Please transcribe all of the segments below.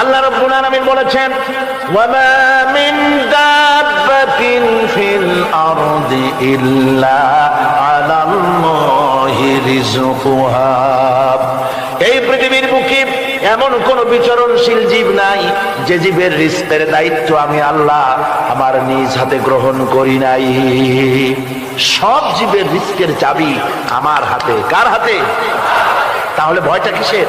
আল্লাহ রাব্বুল আলামিন বলেছেন, ওয়ামা মিন দাব্বাতিন ফিল আরদি ইল্লা আলাল্লাহি রিজকুহা এই পৃথিবীর বুকে এমন কোন বিচরণশীল জীব নাই, যে জীবের রিস্কের দায়িত্ব আমি আল্লাহ আমার নিজ হাতে গ্রহণ করি নাই। সব জীবের রিস্কের চাবি আমার হাতে। কার হাতে? তাহলে ভয়টা কিসের?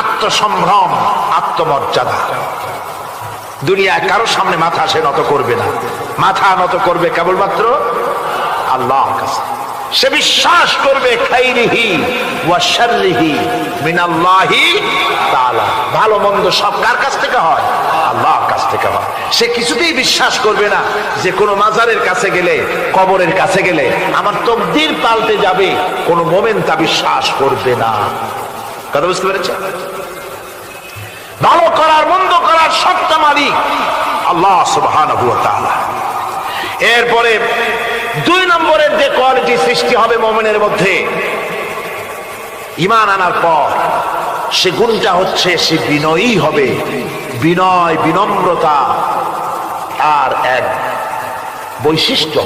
আত্মসম্ভ্রম, আত্মমর্যাদা। দুনিয়ায় কারও সামনে মাথা সে নত করবে না। মাথা নত করবে কেবলমাত্র আল্লাহ সে বিশ্বাস করবে মিনাল্লাহি ভালো মন্দ সব কার কাছ থেকে হয়? আল্লাহর কাছ থেকে হয়। সে কিছুতেই বিশ্বাস করবে না যে কোনো মাজারের কাছে গেলে, কবরের কাছে গেলে আমার তকদির পাল্টে যাবে। কোনো মোমেন তা বিশ্বাস করবে না। কথা বুঝতে পেরেছে ভালো করার, মন্দ করার সত্তা মালিক আল্লাহ তাআলা এরপরে দুই নম্বরের যে কোয়ালিটি সৃষ্টি হবে মোমেনের মধ্যে ইমান আনার পর সে গুণটা হচ্ছে, সে বিনয়ী হবে বিনয়, বিনম্রতা আর এক বৈশিষ্ট্য।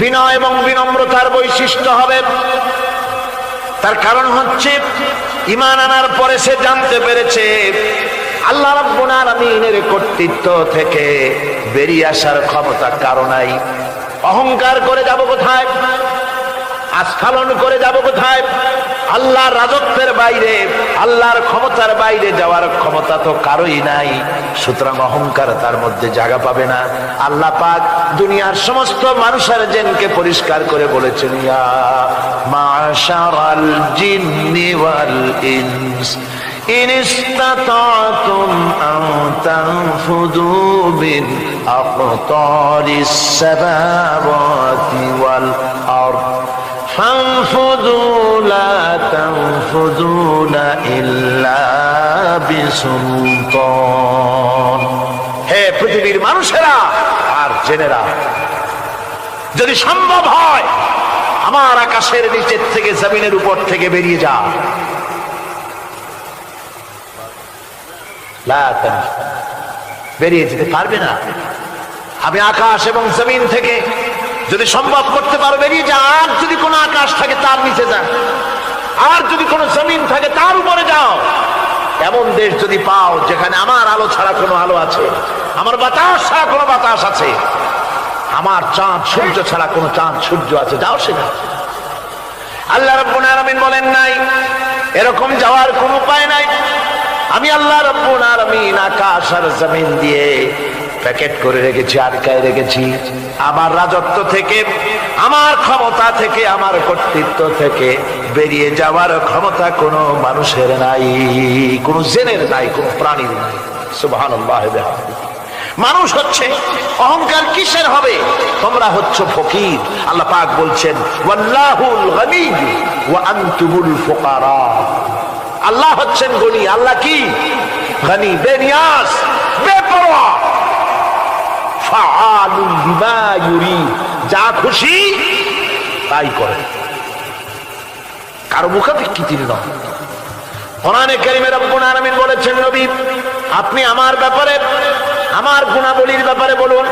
বিনয় এবং বিনম্রতার বৈশিষ্ট্য হবে, তার কারণ হচ্ছে ইমান আনার পরে সে জানতে পেরেছে, আল্লাহ রাব্বুল আলামিনের কর্তৃত্ব থেকে বেরিয়ে আসার ক্ষমতা কারও নাই। অহংকার করে যাব কোথায়? আস্ফালন করে যাব কোথায়? আল্লাহর রাজত্বের বাইরে আল্লাহর ক্ষমতার বাইরে যাওয়ার ক্ষমতা তো কারোই নাই সুতরাং অহংকার তার মধ্যে জায়গা পাবে না আল্লাহ পাক দুনিয়ার সমস্ত মানুষের জেনকে পরিষ্কার করে বলেছেন ইয়া মাশারাল জিন্নি ওয়াল ইনস إن استطعتم أن تنفذوا من أقطار السماوات والأرض تنفذون إلا بسلطان হে পৃথিবীর মানুষেরা আর জেনেরা যদি সম্ভব হয় আমার আকাশের নিচের থেকে জমিনের উপর থেকে বেরিয়ে যা লা তানফু। বেরিয়ে যেতে পারবে না আমি আকাশ এবং জমিন থেকে যদি সম্ভব করতে পারো বেরিয়ে যা আর যদি কোনো আকাশ থাকে তার নিচে যা আর যদি কোনো জমিন থাকে, তার উপরে যাও। এমন দেশ যদি পাও, যেখানে আমার আলো ছাড়া কোনো আলো আছে, আমার বাতাস ছাড়া কোনো বাতাস আছে, আমার চাঁদ, সূর্য ছাড়া কোনো চাঁদ, সূর্য আছে, যাও সেখানে। আল্লাহ রব্বুল আলামিন বলেন, নাই, এরকম যাওয়ার কোনো উপায় নাই। আমি আল্লাহ রব্বুল আলামিন আকাশ আর জমিন দিয়ে প্যাকেট করে রেখেছি, আটকায় রেখেছি। আমার রাজত্ব থেকে, আমার ক্ষমতা থেকে, আমার কর্তৃত্ব থেকে বেরিয়ে যাওয়ার ক্ষমতা কোনো মানুষের নাই, কোনো জেনের নাই, কোনো প্রাণীর নাই। সুবহানাল্লাহ মানুষ হচ্ছে, অহংকার কিসের হবে? তোমরা হচ্ছ ফকির। আল্লাহ পাক বলছেন আল্লাহ হচ্ছেন গনি। আল্লাহ কি? গনি বেনিয়াস বেপরোয়া। যা খুশি তাই করে। কারও মুখাপেক্ষি তিনি নন। কোরআনে কারিমে রব্বুল আলামিন বলেছেন নবী আপনি আমার ব্যাপারে আমার গুণাবলীর ব্যাপারে বলুন।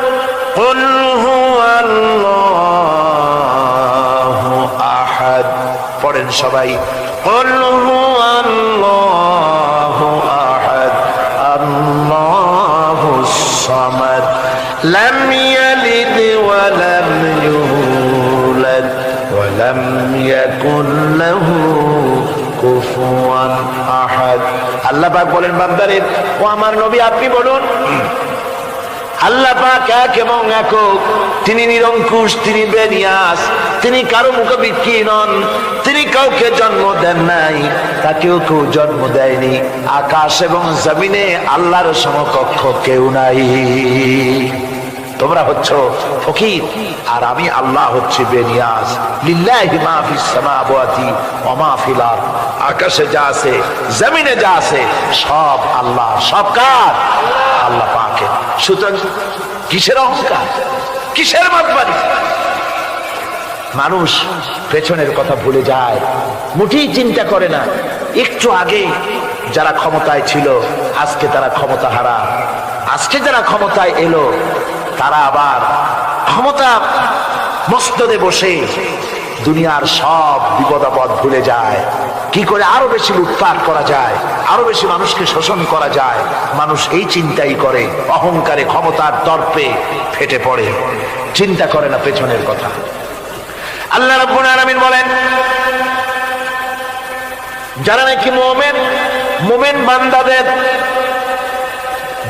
কুল হুয়াল্লাহু আহাদ। পড়েন সবাই। কুল হুয়াল্লাহু ইয়াকুন লাহু কুফুয়ান আহাদ আল্লাহ পাক বলেন, বান্দারে, ও আমার নবী, আপনি বলুন। আল্লাহ পাক এক এবং একক। তিনি নিরঙ্কুশ, তিনি বেনিয়াস, তিনি কারও মুখবিক্ষি নন, তিনি কাউকে জন্ম দেন নাই, তাকেও কেউ জন্ম দেয়নি। আকাশ এবং জমিনে আল্লাহর সমকক্ষ কেউ নাই। তোমরা হচ্ছ ফকির। আর আমি আল্লাহ হচ্ছি বেনিয়াস লিল্লাহি মা ফিস সামাওয়াতি ওয়া মা ফিল আরদ। আকাশে যা আছে, জমিনে যা আছে, সব আল্লাহ, সব কার? আল্লাহ পাকে। সুতরাং কিসের অহংকার? কিসের মাতবাড়ি মানুষ পেছনের কথা ভুলে যায় মুঠেই চিন্তা করে না। একটু আগে যারা ক্ষমতায় ছিল, আজকে তারা ক্ষমতা হারা আজকে যারা ক্ষমতায় এলো তারা আবার ক্ষমতা মস্তদে বসে দুনিয়ার সব বিপদাপদ ভুলে যায়। কি করে আরও বেশি লুটপাট করা যায়, আরও বেশি মানুষকে শোষণ করা যায়, মানুষ এই চিন্তাই করে, অহংকারে ক্ষমতার দর্পে ফেটে পড়ে। চিন্তা করে না পেছনের কথা। আল্লাহ রাব্বুল বলেন, যারা নাকি মোমেন মোমেন বান্দাদের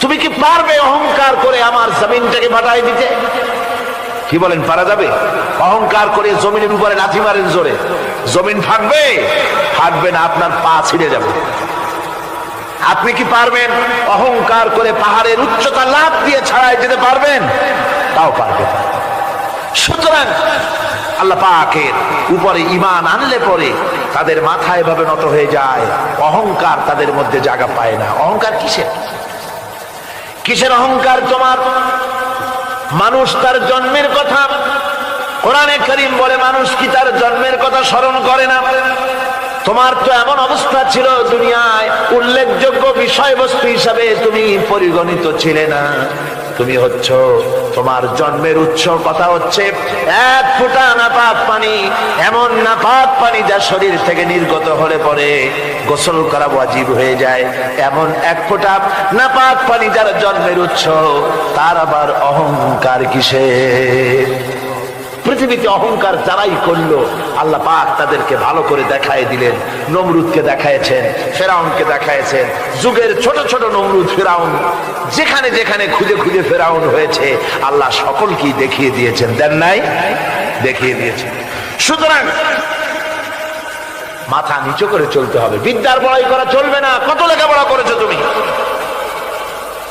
তুমি কি পারবে অহংকার করে আমার জমিনটাকে বাটাই দিতে? কি বলেন, পারা যাবে? অহংকার করে জমিনের উপরে লাথি মারেন জোরে। জমিন ফাঁকবে ফাঁকবে না, আপনার পা ছিঁড়ে যাবে। আপনি কি পারবেন অহংকার করে পাহাড়ের উচ্চতা লাভ দিয়ে ছাড়াই যেতে পারবেন? তাও পারবেন না। সুতরাং আল্লাহ পাকের উপরে ইমান আনলে পরে তাদের মাথায় এভাবে নত হয়ে যায়। অহংকার তাদের মধ্যে জায়গা পায় না। অহংকার কিসের? কিসের অহংকার তোমার? মানুষ তার জন্মের কথা। কোরআনে করিম বলে, মানুষ কি তার জন্মের কথা স্মরণ করে না? তোমার তো এমন অবস্থা ছিল দুনিয়ায়। উল্লেখযোগ্য বিষয়বস্তু হিসাবে তুমি পরিগণিত ছিলে না। তুমি হচ্ছ তোমার জন্মের উৎস কথা হচ্ছে, এক ফুটা নাপাক পানি, এমন নাপাক পানি যা শরীর থেকে নির্গত হলে পরে গোসল করা ওয়াজিব হয়ে যায়। এমন এক ফুটা নাপাক পানি যার জন্মের উৎস, তার আবার অহংকার কিসে পৃথিবীতে অহংকার যারাই করল, আল্লাহ পাক তাদেরকে ভালো করে দেখায় দিলেন, নমরুদকে দেখায়ছেন, ফেরাউনকে দেখায়ছেন। যুগের ছোট ছোট নমরুদ ফেরাউন, যেখানে যেখানে খুঁজে খুঁজে ফেরাউন হয়েছে, আল্লাহ সকলকেই দেখিয়ে দিয়েছেন। দেন নাই? দেখিয়ে দিয়েছেন। সুতরাং মাথা নিচু করে চলতে হবে। বিদ্যার বড়াই করা চলবে না। কত লেখাপড়া করেছ তুমি?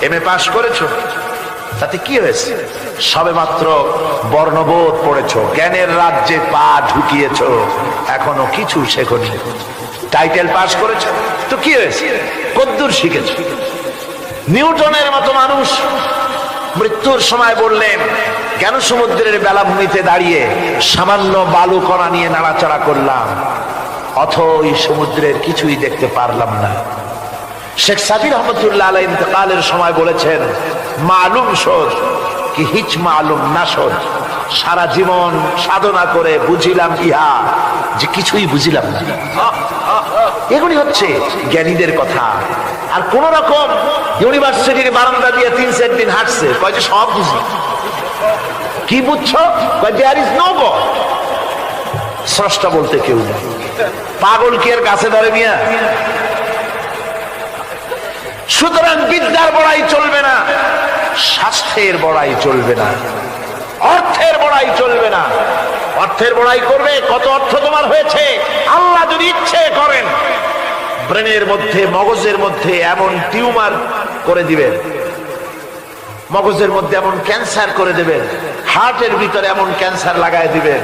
এম এ পাশ করেছ? তাতে কি হয়েছে? সবে মাত্র বর্ণবোধ পড়েছ, জ্ঞানের রাজ্যে পা ঢুকিয়েছ, এখনও কিছু শেখনি। টাইটেল পাস করেছ, তো কি হয়েছে? কদ্দুর শিখেছ। নিউটনের মতো মানুষ মৃত্যুর সময় বললেন, কেন সমুদ্রের বেলাভূমিতে দাঁড়িয়ে সামান্য বালু কণা নিয়ে নাড়াচাড়া করলাম? অথ অথই সমুদ্রের কিছুই দেখতে পারলাম না। শেখ সাবির রহমতুল্লাহ আলাই ইন্তকালের সময় বলেছেন মালুম শোধ, কি হিচ মালুম না শোধ। সারা জীবন সাধনা করে বুঝিলাম ইহা, যে কিছুই বুঝিলাম না। এগুলি হচ্ছে জ্ঞানীদের কথা। আর কোন রকম ইউনিভার্সিটির বারান্দা দিয়ে তিন চার দিন হাঁটছে, কয় সব বুঝি। কি বুঝছ? দেয়ার ইজ নো গড স্রষ্টা বলতে কেউ নেই। পাগল কি এর কাছে ধরে মিয়া? সুতরাং বিদ্যার বড়াই চলবে না। স্বাস্থ্যের বড়াই চলবে না। অর্থের বড়াই চলবে না। অর্থের বড়াই করবে, কত অর্থ তোমার হয়েছে? আল্লাহ যদি ইচ্ছে করেন, ব্রেনের মধ্যে, মগজের মধ্যে এমন টিউমার করে দিবেন। মগজের মধ্যে এমন ক্যান্সার করে দেবেন। হার্টের ভিতরে এমন ক্যান্সার লাগায় দিবেন।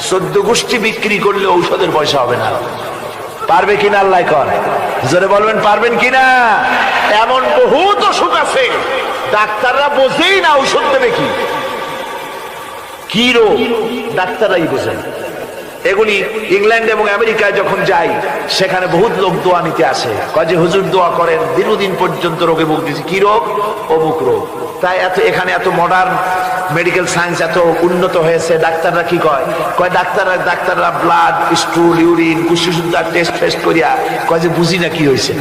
সদ্য গোষ্ঠী বিক্রি করলে ঔষধের পয়সা হবে না। পারবে কিনা আল্লাহ কর? জোরে বলবেন, পারবেন কিনা? এমন বহুত অসুখ আছে। ডাক্তাররা বোঝেই না, ঔষধ দেবে কি? রোগ? ডাক্তাররাই বোঝেন। এগুলি ইংল্যান্ড এবং আমেরিকায় যখন যাই সেখানে বহুত লোক দোয়া নিতে আসে। কয় যে, হুজুর দোয়া করেন, দীর্ঘদিন পর্যন্ত রোগে ভুগতেছি কি রোগ? অমুক রোগ। তাই এত, এখানে এত মডার্ন মেডিকেল সায়েন্স এত উন্নত হয়েছে, ডাক্তাররা কি কয়? কয়, ডাক্তাররা ডাক্তাররা ব্লাড স্টুল ইউরিন কুশি টেস্ট ফেস্ট করিয়া, কয় যে, বুঝি না কি হয়েছে?